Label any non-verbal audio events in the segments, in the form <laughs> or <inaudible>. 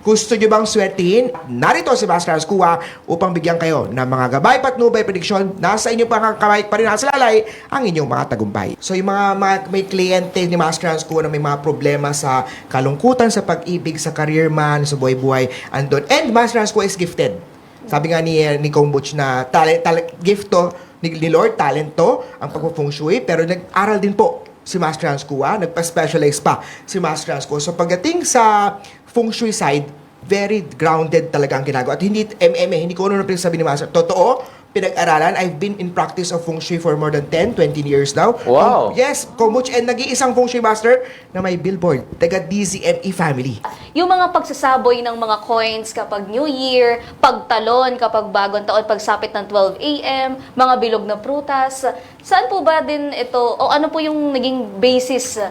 Gusto nyo bang swertihin? Narito si Hans Kua upang bigyan kayo ng mga gabay patnubay prediction. Nasa inyong pangkakamay pa rin nasa lalay ang inyong mga tagumpay. So yung mga, mga may kliyente ni Hans Kua na may mga problema sa kalungkutan, sa pag-ibig, sa career man, sa buhay-buhay, andun. And Hans Kua is gifted. Sabi nga ni, ni Kong na talent, talent, gift to ni, ni Lord, talent to, ang pagpo-feng shui, pero nag-aral din po si Master Hans Kua, nagpa-specialize pa si Master Hans Kua. So pagdating sa feng shui side, very grounded talaga ang ginagawa. At hindi MM, hindi ko ano na pinagsabi ni Master. Totoo, pinag-aralan. I've been in practice of feng shui for more than 10, 20 years now. Wow. Um, yes, Komuch, and nag-iisang feng shui master na may billboard, taga DZME family. Yung mga pagsasaboy ng mga coins kapag New Year, pagtalon kapag bagong taon, pagsapit ng 12 a.m., mga bilog na prutas. Saan po ba din ito, o ano po yung naging basis?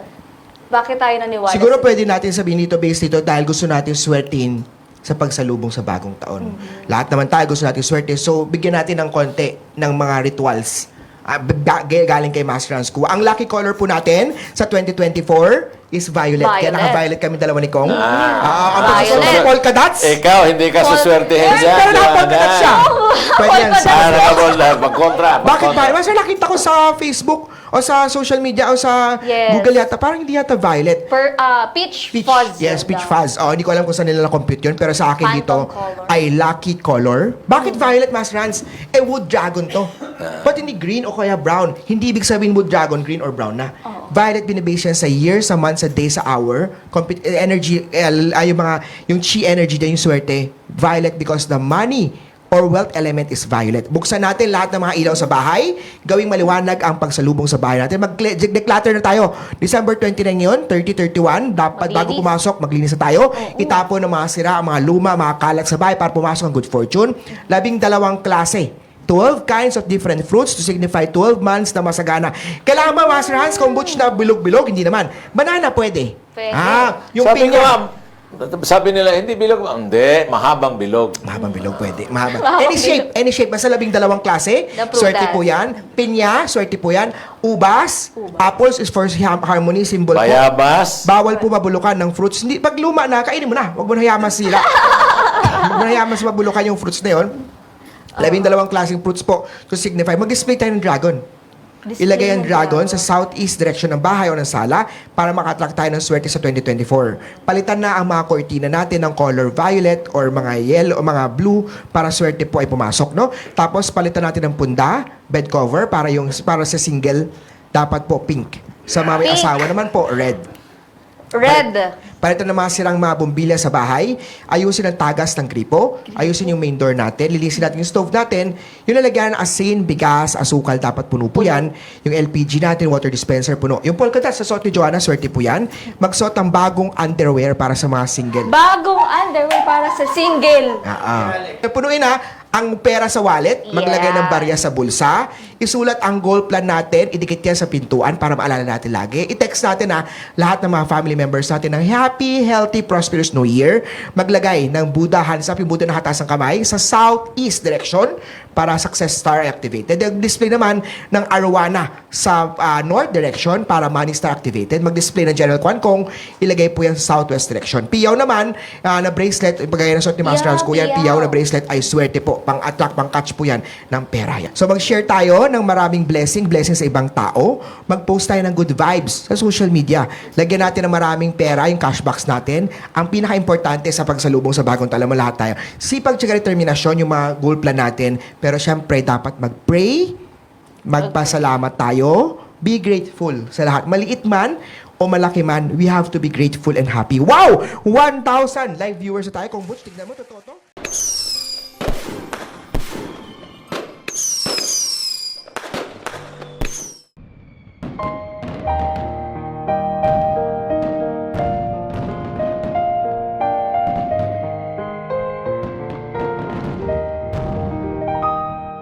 Bakit tayo naniwala? Siguro pwede natin sabihin dito based dito dahil gusto natin swertin sa pagsalubong sa bagong taon. Lahat naman tayo gusto natin swerte. So, bigyan natin ng konti ng mga rituals. Ga- galing kay Master Hans Kua. Ang lucky color po natin sa 2024 is violet. Kaya Violet. naka-violet kami dalawa ni Kong. Ah. Ah, ang sa polka dots. Ikaw, hindi ka suswertehin Eh, dyan. pero naka-polka dots siya. <laughs> Pwede yan. Polka Sa- Ah, nakabol na. Magkontra. Bakit ba? magkontra. Mas nakita ko sa Facebook o sa social media o sa Yes. Google yata, parang hindi yata violet. Per, ah, peach, Peach, fuzz. yes, peach daw. fuzz. Oh, hindi ko alam kung saan nila na-compute yun, pero sa akin Phantom dito color. ay lucky color. Bakit violet, Mas Rans? Eh, wood dragon to. Ba't hindi green o kaya brown? Hindi ibig sabihin wood dragon, green or brown na. Violet binibase yan sa year, sa month, sa day, sa hour. Compute, eh, energy, eh, ay, yung mga, yung chi energy din yung swerte. Violet because the money or wealth element is violet. Buksan natin lahat ng mga ilaw sa bahay, gawing maliwanag ang pagsalubong sa bahay natin. Mag-declutter na tayo. December 29 ngayon, 30-31, dapat bago pumasok, maglinis na tayo. Itapon ng mga sira, ang mga luma, mga kalat sa bahay para pumasok ang good fortune. Labing dalawang klase. 12 kinds of different fruits to signify 12 months na masagana. Kailangan ba, Master Hans, kombucha na bilog-bilog? Hindi naman. Banana pwede. Pwede. Ah, yung sabi pinya. ma'am, sabi nila, hindi bilog. Hindi, mahabang bilog. Mahabang bilog pwede. <laughs> Mahabang. Mahabang Any shape, any shape. Basta labing dalawang klase. Swerte po yan. Pinya, swerte po yan. Ubas, apples is for harmony, symbol po. Bayabas. Bawal po mabulukan ng fruits. Hindi, pag luma na, kainin mo na. Huwag mo na hayaman sila. <laughs> Huwag mo na hayaman sa mabulukan yung fruits na yun. Labing dalawang klaseng fruits po to signify. Mag-display tayo ng dragon. Display Ilagay ang ng dragon sa southeast direction ng bahay o ng sala para makatrack tayo ng swerte sa 2024. Palitan na ang mga kortina natin ng color violet or mga yellow o mga blue para swerte po ay pumasok, no? Tapos palitan natin ng punda, bed cover para yung para sa single dapat po pink. Sa mga may Pink. asawa naman po red. Red. Palitan ng mga sirang mga bombilya sa bahay, ayusin ang tagas ng gripo, ayusin yung main door natin, lilisin natin yung stove natin, yung lalagyan ng asin, bigas, asukal, dapat puno po yan. Yung LPG natin, water dispenser, puno. Yung polka dots, sa suot ni Joanna, swerte po yan. Magsuot ng bagong underwear para sa mga single. Bagong underwear para sa single. Ah, ah. Punuin na ang pera sa wallet, maglagay ng Yeah. barya sa bulsa, isulat ang goal plan natin, idikit yan sa pintuan para maalala natin lagi. I-text natin na lahat ng mga family members natin ng happy, healthy, prosperous New Year. Maglagay ng Buddha hands up, yung Buddha na hatas ng kamay, sa southeast direction para success star activated. Mag-display naman ng arwana sa ah, north direction para money star activated. Mag-display ng general kwan kung ilagay po yan sa southwest direction. Piyaw naman ah, na bracelet, pagkaya ng suot ni Master Yeah, Hans ko yan, piyaw. piyaw na bracelet ay swerte po. Pang-attract, pang-catch po yan ng pera yan. So mag-share tayo ng maraming blessing, blessing sa ibang tao. Mag-post tayo ng good vibes sa social media. Lagyan natin ng maraming pera, yung cash box natin. Ang pinaka-importante sa pagsalubong sa bagong taon, lahat tayo. Sipag tsaka determinasyon yung mga goal plan natin. Pero syempre, dapat mag-pray, magpasalamat tayo, be grateful sa lahat. Maliit man o malaki man, we have to be grateful and happy. Wow! 1,000 live viewers tayo. Kung Butch, tignan mo, totoo to?